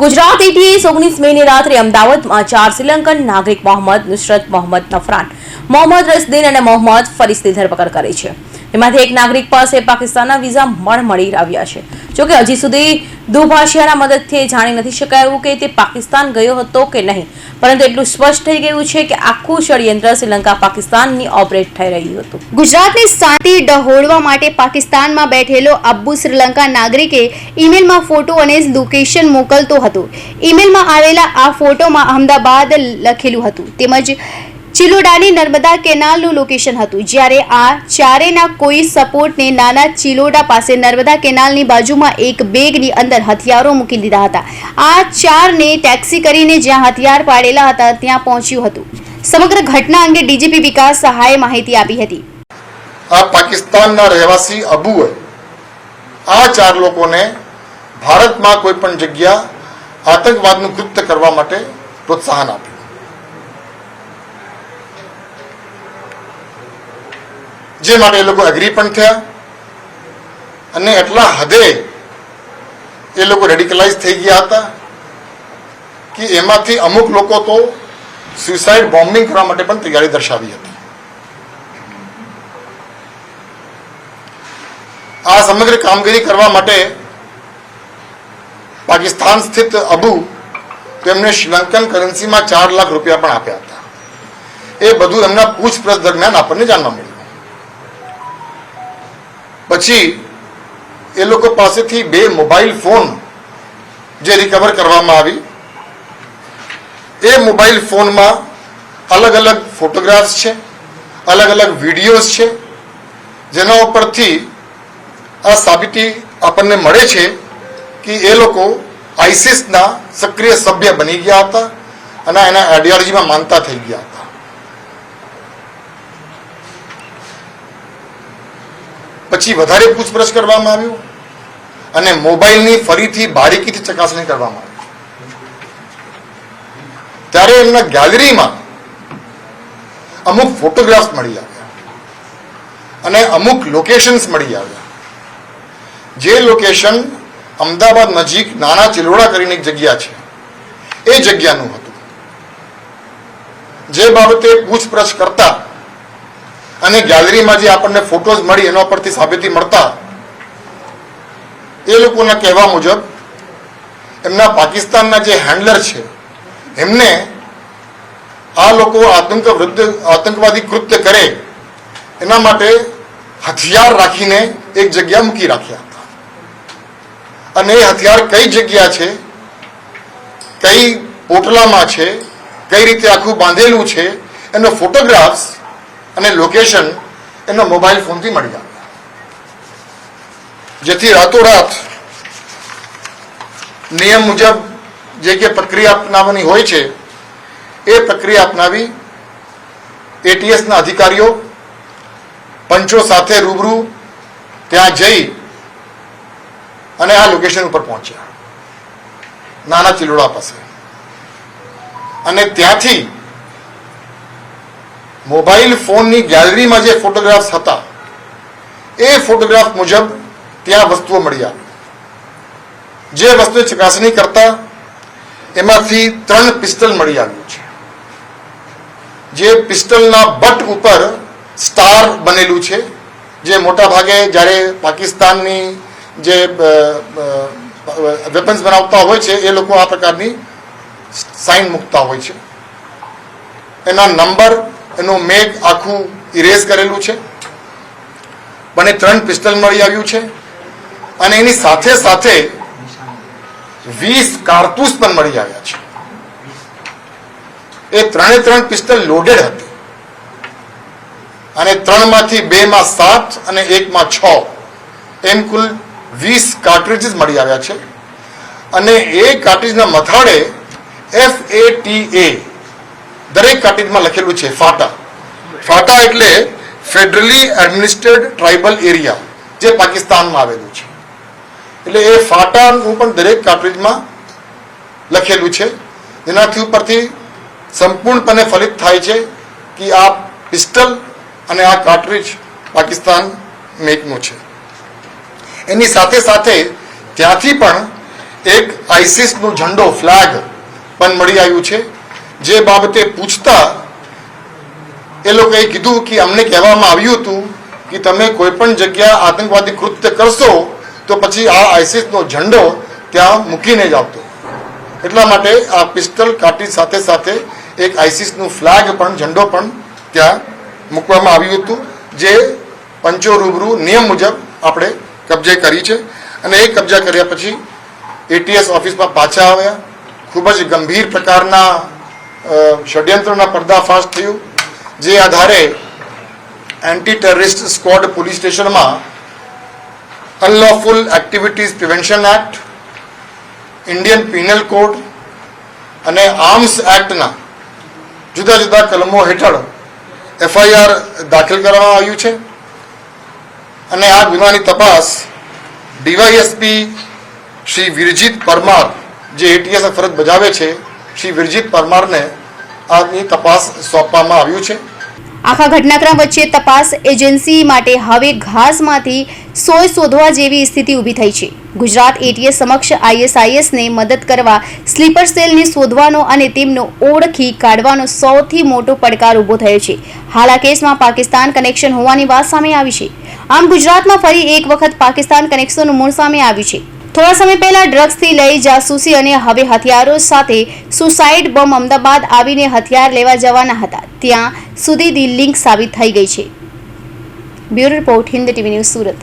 Gujarat ATS ઓગણીસ many રાત્રે અમદાવાદમાં ચાર શ્રીલંકન નાગરિક મોહમ્મદ નુસરત મોહમ્મદ નફરાન, મોહમ્મદ રસદીન અને મોહમ્મદ ફરીસની ધરપકડ કરી છે. એમાંથી એક નાગરિક પાસે પાકિસ્તાનના વિઝા મળ મળી આવ્યા છે. જોકે હજી સુધી દુભાષિયાના મદદથી જાણી નથી શકાયું કે તે પાકિસ્તાન ગયો હતો કે નહીં. પરંતુ એટલું સ્પષ્ટ થઈ ગયું છે કે આખું ષડયંત્ર શ્રીલંકા પાકિસ્તાનની ઓપરેટ થઈ રહ્યું હતું. ગુજરાતની શાંતિ ડહોળવા માટે પાકિસ્તાનમાં બેઠેલો અબ્બુ શ્રીલંકા નાગરિકે ઈમેલમાં ફોટો અને લોકેશન મોકલતો હતો. ઈમેલમાં આવેલા આ ફોટોમાં અમદાવાદ લખેલું હતું. તેમજ ચિલોડાની નર્મદા કેનાલનું લોકેશન હતું. જ્યારે આ ચારેના કોઈ સપોર્ટને નાના ચિલોડા પાસે નર્મદા કેનાલની બાજુમાં એક બેગની અંદર હથિયારો મૂકી દીધા હતા. આ ચારને ટેક્સી કરીને જ્યાં હથિયાર પાડેલા હતા, ત્યાં પહોંચ્યું હતું. સમગ્ર ઘટના અંગે ડીજીપી વિકાસ સહાયે માહિતી આપી હતી. આ પાકિસ્તાનના રહેવાસી અબુએ આ ચાર લોકોને ભારતમાં કોઈ પણ જગ્યા આતંકવાદનું કૃત્ય કરવા માટે પ્રોત્સાહન આપ્યું. જે માટે એ લોકો એગ્રી પણ થયા. અને એટલા હદે એ લોકો રેડિકલાઇઝ થઈ ગયા હતા કે એમાંથી અમુક લોકો તો સુસાઇડ બોમ્બિંગ કરવા માટે પણ તૈયારી દર્શાવી હતી. આ સમગ્ર કામગીરી કરવા માટે પાકિસ્તાન સ્થિત અબુ તેમને શ્રીલંકન કરન્સીમાં ચાર લાખ રૂપિયા પણ આપ્યા હતા. એ બધું એમના પૂછપરછ દરમિયાન આપણને જાણવા મળ્યું. પછી એ લોકો પાસેથી બે મોબાઈલ ફોન જે રિકવર કરવામાં આવી. એ મોબાઈલ ફોનમાં અલગ અલગ ફોટોગ્રાફ્સ છે, અલગ અલગ વિડીયોઝ છે, જેના ઉપરથી આ સાબિતી આપણને મળે છે કે એ લોકો આઈસીસના સક્રિય સભ્ય બની ગયા હતા અને એના આઈડિયોલોજીમાં માનતા થઈ ગયા હતા પછી વધારે પૂછપરછ કરવામાં આવ્યું અને મોબાઈલની ફરીથી બારીકીથી ચકાસણી કરવામાં આવી. ત્યારે એમના ગેલેરીમાં અમુક ફોટોગ્રાફ્સ મળી આવ્યા અને અમુક લોકેશન્સ મળી આવ્યા. જે લોકેશન અમદાવાદ નજીક નાના ચિલોડા કરીને એક જગ્યા છે. એ જગ્યાનું હતું. જે બાબતે પૂછપરછ કરતા અને ગેલેરીમાં જે આપણને ફોટોઝ મળી એના પરથી સાબિતી મળતા, એ લોકોના કહેવા મુજબ, એમના પાકિસ્તાનના જે હેન્ડલર છે, એમને આ લોકો આતંક વૃદ્ધ, આતંકવાદી કૃત્ય કરે, એના માટે હથિયાર રાખીને એક જગ્યા મૂકી રાખ્યા હતા. અને એ હથિયાર કઈ જગ્યા છે, કઈ પોટલામાં છે, કઈ રીતે આખું બાંધેલું છે, એનો ફોટોગ્રાફ્સ અને લોકેશન એનો મોબાઈલ ફોનથી મળી જાય જેથી રાતોરાત નિયમ મુજબ જે કે પ્રક્રિયા અપનાવવાની હોય છે, એ પ્રક્રિયા અપનાવી એટીએસના અધિકારીઓ પંચો સાથે રૂબરૂ ત્યાં જઈ અને આ લોકેશન ઉપર પહોંચ્યા. નાના ચિલોડા પાસે. અને ત્યાંથી મોબાઈલ ફોનની ગેલેરીમાં જે ફોટોગ્રાફ્સ હતા, એ ફોટોગ્રાફ મુજબ ત્યાં વસ્તુઓ મળી આવી. જે વસ્તુ ચકાસણી કરતા એમાંથી ત્રણ પિસ્તલ મળી આવ્યું છે. જે પિસ્તલના બટ ઉપર સ્ટાર બનેલું છે, જે મોટા ભાગે જ્યારે પાકિસ્તાનની જે વેપન્સ બનાવતા હોય છે, એ લોકો આ પ્રકારની સાઇન મૂકતા હોય છે. એના નંબર એનું મેઘ આખું ઇરેઝ કરેલું છે. મને ત્રણ પિસ્તલ મળી આવ્યું છે. અને એની સાથે સાથે વીસ કારતૂસ પણ મળી આવ્યા છે. એ ત્રણે ત્રણ પિસ્તલ લોડેડ હતી. અને ત્રણમાંથી બે માં સાત અને એકમાં છ. એમ કુલ વીસ કાર્ટ્રિજીસ મળી આવ્યા છે. અને એ કાર્ટ્રીજના મથાળે એફ એ ટી એ દરેક કાર્ટ્રીજમાં લખેલું છે ફાટા. ફાટા એટલે ફેડરલી એડમિનિસ્ટ્રેડ ટ્રાઇબલ એરિયા, જે પાકિસ્તાનમાં આવેલું છે. એટલે એ ફાટાનું પણ દરેક કાર્ટ્રીજમાં લખેલું છે. એનાથી ઉપરથી સંપૂર્ણપણે ફલિત થાય છે કે આ પિસ્ટલ અને આ કાર્ટ્રીજ પાકિસ્તાન મેકનું છે. એની સાથે સાથે ત્યાંથી પણ એક આઈસિસનો ઝંડો, ફ્લેગ પણ મળી આવ્યું છે. જે બાબતે પૂછતા એ લોકોએ કીધું કે અમને કહેવામાં આવ્યું હતું કે તમે કોઈ પણ જગ્યા આતંકવાદી કૃત્ય કરશો, તો પછી આ આઈસીસનો ઝંડો ત્યાં મૂકીને જ આવતો. એટલા માટે આ પિસ્તલ કાટી સાથે સાથે એક આઈસીસનું ફ્લેગ પણ, ઝંડો પણ ત્યાં મૂકવામાં આવ્યું હતું, જે પંચો રૂબરૂ નિયમ મુજબ આપણે કબજે કરી છે. અને એ કબજા કર્યા પછી એટીએસ ઓફિસમાં પાછા આવ્યા. ખૂબ જ ગંભીર પ્રકારના ષડયંત્રના પર્દાફાશ થયું. જે આધારે એન્ટી ટેરરિસ્ટ સ્ક્વોડ પોલીસ સ્ટેશનમાં unlawful activities prevention act Indian penal code અને આર્મ્સ એક્ટના જુદા જુદા કલમો હેઠળ એફઆઈઆર દાખલ કરવામાં આવ્યું છે. અને આ ગુનાની તપાસ ડીવાયએસપી શ્રી વિરજીત પરમાર જે એટીએસ ફરજ બજાવે છે શ્રી વિરજીત પરમારને આજની તપાસ સોંપવામાં આવ્યું છે. આખા ઘટનાક્રમ વચ્ચે તપાસ એજન્સી માટે હવે ઘાસમાંથી સોય શોધવા જેવી સ્થિતિ ઊભી થઈ છે. ગુજરાત એટીએસ સમક્ષ આઈએસઆઈએસને મદદ કરવા સ્લીપર સેલને શોધવાનો અને તેમનો ઓળખી કાઢવાનો સૌથી મોટો પડકાર ઊભો થયો છે. હાલ આ કેસમાં પાકિસ્તાન કનેક્શન હોવાની વાત સામે આવી છે. આમ ગુજરાતમાં ફરી એક વખત પાકિસ્તાન કનેક્શનનું મૂળ સામે આવ્યું છે. થોડા સમય પહેલા ડ્રગ્સથી લઈ જાસૂસી અને હવે હથિયારો સાથે સુસાઇડ બોમ્બ અમદાવાદ આવીને હથિયાર લેવા જવાના હતા. ત્યાં સુધી દી લિંક સાબિત થઈ ગઈ છે. Bureau report Hind TV news Surat.